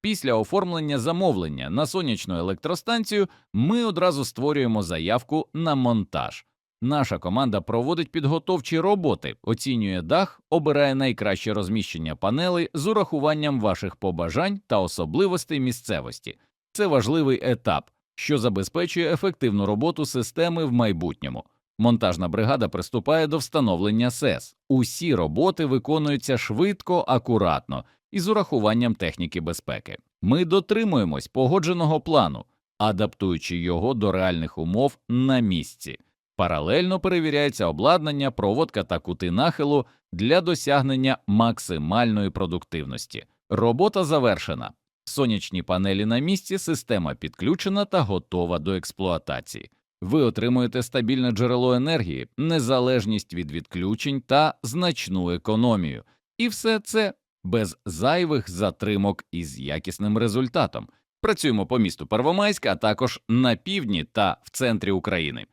Після оформлення замовлення на сонячну електростанцію ми одразу створюємо заявку на монтаж. Наша команда проводить підготовчі роботи, оцінює дах, обирає найкраще розміщення панелей з урахуванням ваших побажань та особливостей місцевості. Це важливий етап, що забезпечує ефективну роботу системи в майбутньому. Монтажна бригада приступає до встановлення СЕС. Усі роботи виконуються швидко, акуратно і з урахуванням техніки безпеки. Ми дотримуємось погодженого плану, адаптуючи його до реальних умов на місці. Паралельно перевіряється обладнання, проводка та кути нахилу для досягнення максимальної продуктивності. Робота завершена. Сонячні панелі на місці, система підключена та готова до експлуатації. Ви отримуєте стабільне джерело енергії, незалежність від відключень та значну економію. І все це без зайвих затримок і з якісним результатом. Працюємо по місту Первомайськ, а також на півдні та в центрі України.